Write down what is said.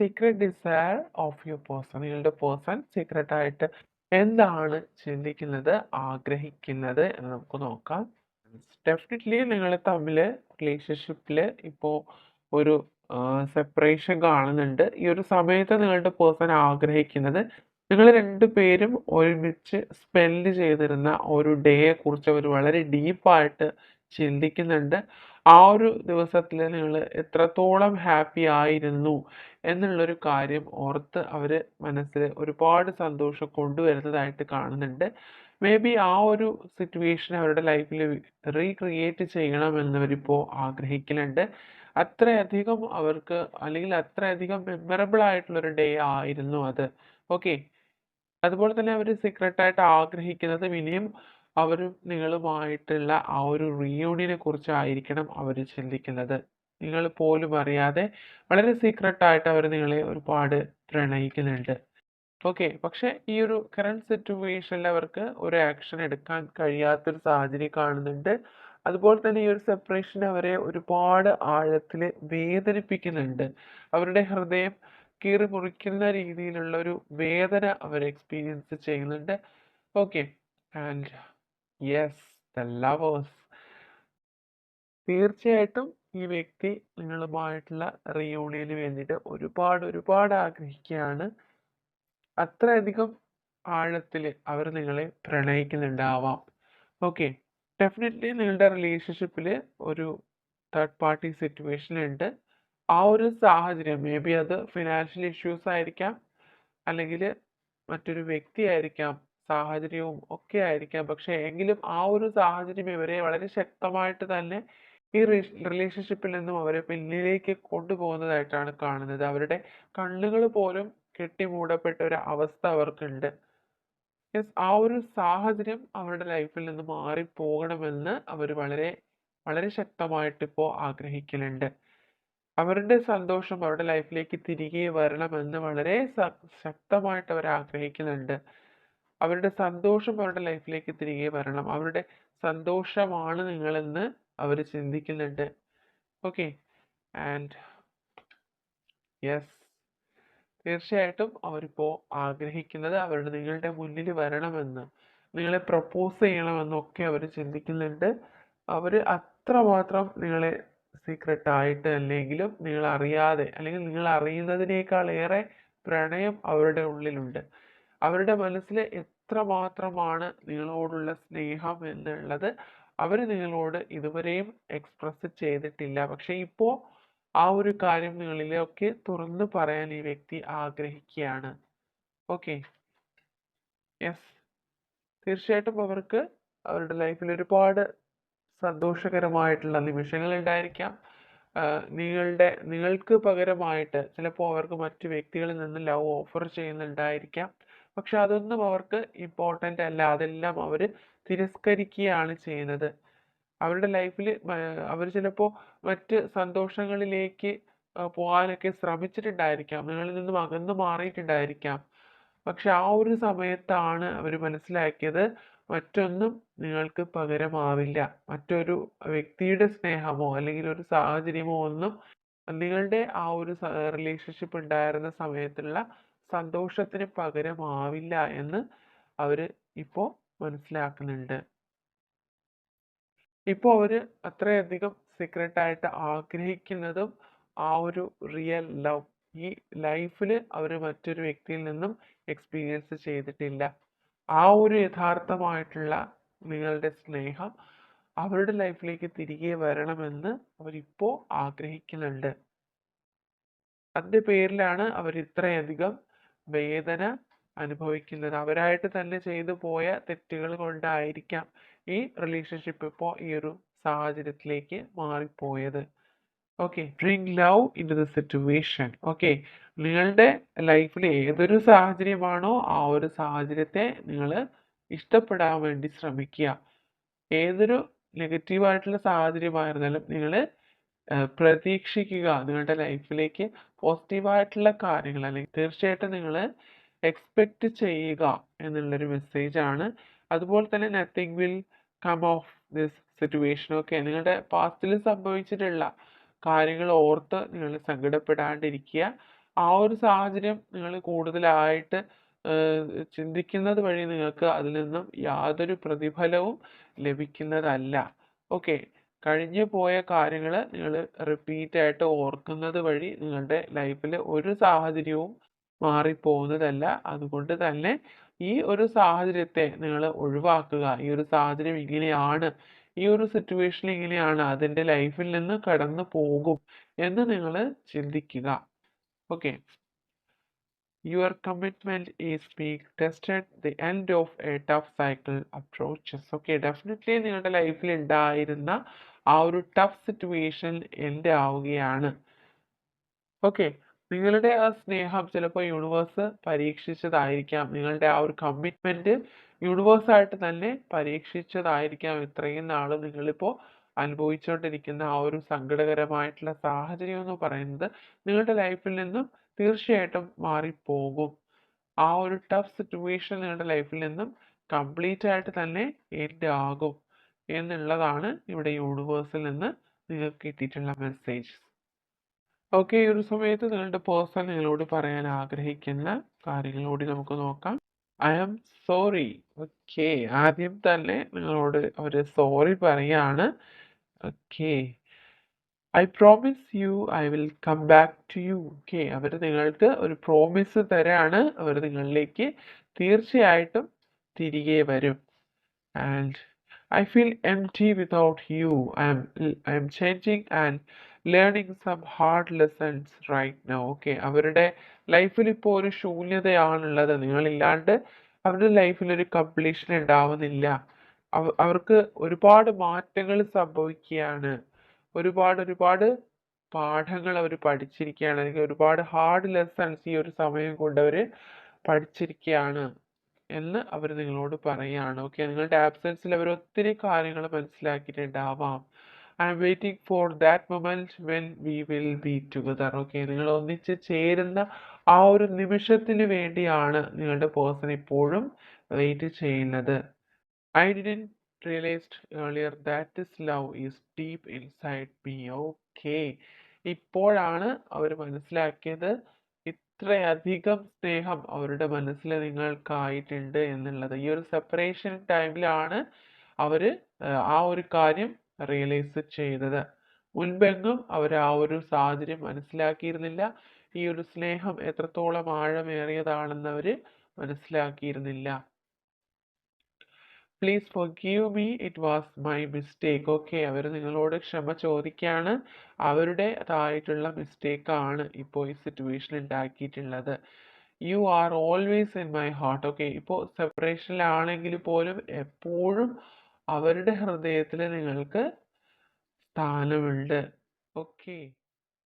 Secret desire of your person നിങ്ങളുടെ person secret ആയിട്ട് എന്താണ് ചിന്തിക്കുന്നത് ആഗ്രഹിക്കുന്നത് എന്ന് നമുക്ക് നോക്കാം. ഡെഫിനറ്റ്ലി നിങ്ങൾ തമ്മിൽ റിലേഷൻഷിപ്പിൽ ഇപ്പോൾ ഒരു സെപ്പറേഷൻ കാണുന്നുണ്ട്. ഈ ഒരു സമയത്ത് നിങ്ങളുടെ പേഴ്സൺ ആഗ്രഹിക്കുന്നത് നിങ്ങൾ രണ്ടുപേരും ഒരുമിച്ച് സ്പെൻഡ് ചെയ്തിരുന്ന ഒരു ഡേയെ കുറിച്ച് അവർ വളരെ ഡീപ്പായിട്ട് ചിന്തിക്കുന്നുണ്ട്. ആ ഒരു ദിവസത്തിൽ നിങ്ങൾ എത്രത്തോളം ഹാപ്പി ആയിരുന്നു എന്നുള്ളൊരു കാര്യം ഓർത്ത് അവർ മനസ്സിൽ ഒരുപാട് സന്തോഷം കൊണ്ടുവരുന്നതായിട്ട് കാണുന്നുണ്ട്. മേ ബി ആ ഒരു സിറ്റുവേഷൻ അവരുടെ ലൈഫിൽ റീക്രിയേറ്റ് ചെയ്യണമെന്നവരിപ്പോൾ ആഗ്രഹിക്കുന്നുണ്ട് അത്രയധികം അവർക്ക് അല്ലെങ്കിൽ അത്രയധികം മെമ്മറബിൾ ആയിട്ടുള്ളൊരു ഡേ ആയിരുന്നു അത്. ഓക്കെ അതുപോലെ തന്നെ അവർ സീക്രട്ടായിട്ട് ആഗ്രഹിക്കുന്നത് ഇനിയും അവരും നിങ്ങളുമായിട്ടുള്ള ആ ഒരു റീയൂണിയനെ കുറിച്ചായിരിക്കണം അവർ ചിന്തിക്കുന്നത്. നിങ്ങൾ പോലും അറിയാതെ വളരെ സീക്രട്ടായിട്ട് അവർ നിങ്ങളെ ഒരുപാട് പ്രണയിക്കുന്നുണ്ട്. ഓക്കെ പക്ഷെ ഈ ഒരു കറണ്ട് സിറ്റുവേഷനിൽ അവർക്ക് ഒരു ആക്ഷൻ എടുക്കാൻ കഴിയാത്തൊരു സാഹചര്യം കാണുന്നുണ്ട്. അതുപോലെ തന്നെ ഈ ഒരു സെപ്പറേഷൻ അവരെ ഒരുപാട് ആഴത്തിൽ വേദനിപ്പിക്കുന്നുണ്ട്. അവരുടെ ഹൃദയം കീറി മുറിക്കുന്ന രീതിയിലുള്ള ഒരു വേദന അവർ എക്സ്പീരിയൻസ് ചെയ്യുന്നുണ്ട്. Okay and yes the lovers തീർച്ചയായിട്ടും ഈ വ്യക്തി നിങ്ങളുമായിട്ടുള്ള റിയൂണിയന് വേണ്ടിയിട്ട് ഒരുപാട് ഒരുപാട് ആഗ്രഹിക്കുകയാണ്. അത്രയധികം ആഴത്തിൽ അവർ നിങ്ങളെ പ്രണയിക്കുന്നുണ്ടാവാം. ഓക്കെ ഡെഫിനറ്റ്ലി നിങ്ങളുടെ റിലേഷൻഷിപ്പിൽ ഒരു തേർഡ് പാർട്ടി സിറ്റുവേഷൻ ഉണ്ട്. ആ ഒരു സാഹചര്യം മേ ബി അത് ഫിനാൻഷ്യൽ ഇഷ്യൂസ് ആയിരിക്കാം അല്ലെങ്കിൽ മറ്റൊരു വ്യക്തി ആയിരിക്കാം സാഹചര്യവും ഒക്കെ ആയിരിക്കാം. പക്ഷേ എങ്കിലും ആ ഒരു സാഹചര്യം ഇവരെ വളരെ ശക്തമായിട്ട് തന്നെ ഈ റിലേഷൻഷിപ്പിൽ നിന്നും അവരെ പിന്നിലേക്ക് കൊണ്ടുപോകുന്നതായിട്ടാണ് കാണുന്നത്. അവരുടെ കണ്ണുകൾ പോലും കെട്ടിമൂടപ്പെട്ട ഒരു അവസ്ഥ അവർക്കുണ്ട്. യെസ് ആ ഒരു സാഹചര്യം അവരുടെ ലൈഫിൽ നിന്ന് മാറിപ്പോകണമെന്ന് അവർ വളരെ വളരെ ശക്തമായിട്ട് ഇപ്പോൾ ആഗ്രഹിക്കുന്നുണ്ട് അവരുടെ സന്തോഷം അവരുടെ ലൈഫിലേക്ക് തിരികെ വരണമെന്ന് വളരെ ശക്തമായിട്ട് അവർ ആഗ്രഹിക്കുന്നുണ്ട് അവരുടെ സന്തോഷം അവരുടെ ലൈഫിലേക്ക് തിരികെ വരണം. അവരുടെ സന്തോഷമാണ് നിങ്ങളെന്ന് അവർ ചിന്തിക്കുന്നുണ്ട്. ഓക്കെ ആൻഡ് യെസ് തീർച്ചയായിട്ടും അവരിപ്പോൾ ആഗ്രഹിക്കുന്നത് അവരുടെ നിങ്ങളുടെ മുന്നിൽ വരണമെന്ന് നിങ്ങളെ പ്രപ്പോസ് ചെയ്യണമെന്നൊക്കെ അവർ ചിന്തിക്കുന്നുണ്ട്. അവർ അത്രമാത്രം നിങ്ങളെ സീക്രട്ട് ആയിട്ട് അല്ലെങ്കിലും നിങ്ങൾ അറിയാതെ അല്ലെങ്കിൽ നിങ്ങൾ അറിയുന്നതിനേക്കാൾ ഏറെ പ്രണയം അവരുടെ ഉള്ളിലുണ്ട്. അവരുടെ മനസ്സിൽ എത്രമാത്രമാണ് നിങ്ങളോടുള്ള സ്നേഹം എന്നുള്ളത് അവർ നിങ്ങളോട് ഇതുവരെയും എക്സ്പ്രസ് ചെയ്തിട്ടില്ല. പക്ഷെ ഇപ്പോൾ ആ ഒരു കാര്യം നിങ്ങളിലൊക്കെ തുറന്നു പറയാൻ ഈ വ്യക്തി ആഗ്രഹിക്കുകയാണ്. ഓക്കെ? യെസ് തീർച്ചയായിട്ടും അവർക്ക് അവരുടെ ലൈഫിൽ ഒരുപാട് സന്തോഷകരമായിട്ടുള്ള നിമിഷങ്ങൾ ഉണ്ടായിരിക്കാം. നിങ്ങളുടെ നിങ്ങൾക്ക് പകരമായിട്ട് ചിലപ്പോൾ അവർക്ക് മറ്റു വ്യക്തികളിൽ നിന്ന് ലവ് ഓഫർ ചെയ്യുന്നുണ്ടായിരിക്കാം. പക്ഷെ അതൊന്നും അവർക്ക് ഇമ്പോർട്ടന്റ് അല്ല. അതെല്ലാം അവർ തിരസ്കരിക്കുകയാണ് ചെയ്യുന്നത്. അവരുടെ ലൈഫിൽ അവർ ചിലപ്പോൾ മറ്റ് സന്തോഷങ്ങളിലേക്ക് പോകാനൊക്കെ ശ്രമിച്ചിട്ടുണ്ടായിരിക്കാം. നിങ്ങളിൽ നിന്നും അകന്നു മാറിയിട്ടുണ്ടായിരിക്കാം. പക്ഷെ ആ ഒരു സമയത്താണ് അവർ മനസ്സിലാക്കിയത് മറ്റൊന്നും നിങ്ങൾക്ക് പകരമാവില്ല. മറ്റൊരു വ്യക്തിയുടെ സ്നേഹമോ അല്ലെങ്കിൽ ഒരു സാഹചര്യമോ ഒന്നും നിങ്ങളുടെ ആ ഒരു റിലേഷൻഷിപ്പ് ഉണ്ടായിരുന്ന സമയത്തുള്ള സന്തോഷത്തിന് പകരമാവില്ല എന്ന് അവർ ഇപ്പോൾ മനസ്സിലാക്കുന്നുണ്ട്. ഇപ്പോൾ അവർ അത്രയധികം സീക്രട്ടായിട്ട് ആഗ്രഹിക്കുന്നതും ആ ഒരു റിയൽ ലവ് ഈ ലൈഫിൽ അവർ മറ്റൊരു വ്യക്തിയിൽ നിന്നും എക്സ്പീരിയൻസ് ചെയ്തിട്ടില്ല. ആ ഒരു യഥാർത്ഥമായിട്ടുള്ള നിങ്ങളുടെ സ്നേഹം അവരുടെ ലൈഫിലേക്ക് തിരികെ വരണമെന്ന് അവരിപ്പോൾ ആഗ്രഹിക്കുന്നുണ്ട്. അതിന്റെ പേരിലാണ് അവർ ഇത്രയധികം വേദന അനുഭവിക്കുന്നത്. അവരായിട്ട് തന്നെ ചെയ്തു പോയ തെറ്റുകൾ കൊണ്ടായിരിക്കാം ഈ റിലേഷൻഷിപ്പ് ഇപ്പോൾ ഈ ഒരു സാഹചര്യത്തിലേക്ക് മാറിപ്പോയത്. Okay drink love in the situation okay നിങ്ങളുടെ ലൈഫിൽ ഏതൊരു സാഹചര്യമാണോ ആ ഒരു സാഹചര്യത്തെ നിങ്ങൾ ഇഷ്ടപ്പെടാൻ വേണ്ടി ശ്രമിക്കുക. ഏതൊരു നെഗറ്റീവായിട്ടുള്ള സാഹചര്യമായിരുന്നാലും നിങ്ങൾ പ്രതീക്ഷിക്കുക നിങ്ങളുടെ ലൈഫിലേക്ക് പോസിറ്റീവായിട്ടുള്ള കാര്യങ്ങൾ അല്ലെങ്കിൽ തീർച്ചയായിട്ടും നിങ്ങൾ എക്സ്പെക്റ്റ് ചെയ്യുക എന്നുള്ളൊരു മെസ്സേജ് ആണ്. അതുപോലെ തന്നെ nothing will come of this situation okay നിങ്ങളുടെ പാസ്റ്റിൽ സംഭവിച്ചിട്ടുള്ള കാര്യങ്ങൾ ഓർത്ത് നിങ്ങൾ സങ്കടപ്പെടാണ്ടിരിക്കുക. ആ ഒരു സാഹചര്യം നിങ്ങൾ കൂടുതലായിട്ട് ചിന്തിക്കുന്നത് വഴി നിങ്ങൾക്ക് അതിൽ നിന്നും യാതൊരു പ്രതിഫലവും ലഭിക്കുന്നതല്ല. ഓക്കെ കഴിഞ്ഞു പോയ കാര്യങ്ങൾ നിങ്ങൾ റിപ്പീറ്റ് ആയിട്ട് ഓർക്കുന്നത് വഴി നിങ്ങളുടെ ലൈഫിൽ ഒരു സാഹചര്യവും മാറിപ്പോകുന്നതല്ല. അതുകൊണ്ട് തന്നെ ഈ ഒരു സാഹചര്യത്തെ നിങ്ങൾ ഒഴിവാക്കുക. ഈ ഒരു സാഹചര്യം ഇങ്ങനെയാണ്. ഈ ഒരു സിറ്റുവേഷൻ ഇങ്ങനെയാണ്. അതിന്റെ ലൈഫിൽ നിന്ന് കടന്നു പോകും എന്ന് നിങ്ങൾ ചിന്തിക്കുക. Okay Your commitment is being tested. The end of a tough cycle approaches. Okay, definitely നിങ്ങളുടെ ലൈഫിൽ ഉണ്ടായിരുന്ന ആ ഒരു ടഫ് സിറ്റുവേഷൻ എൻഡ് ആവുകയാണ് ഓക്കെ നിങ്ങളുടെ ആ സ്നേഹം ചിലപ്പോൾ യൂണിവേഴ്സ് പരീക്ഷിച്ചതായിരിക്കാം നിങ്ങളുടെ ആ ഒരു കമ്മിറ്റ്മെന്റ് യൂണിവേഴ്സായിട്ട് തന്നെ പരീക്ഷിച്ചതായിരിക്കാം ഇത്രയും നാൾ നിങ്ങളിപ്പോൾ അനുഭവിച്ചുകൊണ്ടിരിക്കുന്ന ആ ഒരു സങ്കടകരമായിട്ടുള്ള സാഹചര്യം എന്ന് പറയുന്നത് നിങ്ങളുടെ ലൈഫിൽ നിന്നും തീർച്ചയായിട്ടും മാറിപ്പോകും. ആ ഒരു ടഫ് സിറ്റുവേഷൻ നിങ്ങളുടെ ലൈഫിൽ നിന്നും കംപ്ലീറ്റ് ആയിട്ട് തന്നെ ആകും എന്നുള്ളതാണ് ഇവിടെ യൂണിവേഴ്സിൽ നിന്ന് നിങ്ങൾക്ക് കിട്ടിയിട്ടുള്ള മെസ്സേജ് ഓക്കെ ഈ ഒരു സമയത്ത് നിങ്ങളുടെ പേഴ്സൺ നിങ്ങളോട് പറയാൻ ആഗ്രഹിക്കുന്ന കാര്യങ്ങളോട് നമുക്ക് നോക്കാം. ഐ ആം സോറി ഓക്കെ ആദ്യം തന്നെ നിങ്ങളോട് അവർ സോറി പറയാണ്. Okay I promise you I will come back to you okay അവർ നിങ്ങൾക്ക് ഒരു പ്രോമിസ് തരാണ്. അവർ നിങ്ങളിലേക്ക് തീർച്ചയായിട്ടും തിരികെ വരും. And I feel empty without you I am I am changing and learning some hard lessons right now okay അവരുടെ ലൈഫിൽ ഇപ്പോൾ ഒരു ശൂന്യതയാണുള്ളത്. നിങ്ങളില്ലാണ്ട് അവരുടെ ലൈഫിൽ ഒരു കംപ്ലീഷൻ ഉണ്ടാവുന്നില്ല. അവ- അവർക്ക് ഒരുപാട് മാറ്റങ്ങൾ സംഭവിക്കുകയാണ്. ഒരുപാട് ഒരുപാട് പാഠങ്ങൾ അവർ പഠിച്ചിരിക്കുകയാണ് അല്ലെങ്കിൽ ഒരുപാട് ഹാർഡ് ലെസൺസ് ഈ ഒരു സമയം കൊണ്ട് അവർ പഠിച്ചിരിക്കുകയാണ് എന്ന് അവർ നിങ്ങളോട് പറയുകയാണ് ഓക്കെ നിങ്ങളുടെ ആബ്സെൻസിൽ അവർ ഒത്തിരി കാര്യങ്ങൾ മനസ്സിലാക്കിയിട്ടുണ്ടാവാം. I am waiting for that moment when we will be together okay നിങ്ങൾ ഒന്നിച്ച് ചേരുന്ന ആ ഒരു നിമിഷത്തിന് വേണ്ടിയാണ് നിങ്ങളുടെ പേഴ്സൺ ഇപ്പോഴും വെയിറ്റ് ചെയ്യുന്നത്. I didn't realised earlier that is love is deep inside me. Okay ഇപ്പോഴാണ് അവർ മനസ്സിലാക്കിയത് ഇത്രയധികം സ്നേഹം അവരുടെ മനസ്സിൽ നിങ്ങൾക്കായിട്ടുണ്ട് എന്നുള്ളത്. ഈ ഒരു സെപ്പറേഷൻ ടൈമിലാണ് അവർ ആ ഒരു കാര്യം റിയലൈസ് ചെയ്തത്. മുൻപെങ്ങും അവർ ആ ഒരു സാഹചര്യം മനസ്സിലാക്കിയിരുന്നില്ല. ഈ ഒരു സ്നേഹം എത്രത്തോളം ആഴമേറിയതാണെന്ന് അവർ മനസ്സിലാക്കിയിരുന്നില്ല. Please for forgive me it was my mistake okay അവർ നിങ്ങളോട് ക്ഷമ ചോദിക്കുകയാണ് അവരുടേതായിട്ടുള്ള മിസ്റ്റേക്കാണ് ഇപ്പോൾ ഈ സിറ്റുവേഷൻ ഉണ്ടാക്കിയിട്ടുള്ളത് you are always in my heart okay ഇപ്പോൾ സെപ്പറേഷനിലാണെങ്കിൽ പോലും എപ്പോഴും അവരുടെ ഹൃദയത്തിൽ നിങ്ങൾക്ക് സ്ഥാനമുണ്ട്. ഓക്കെ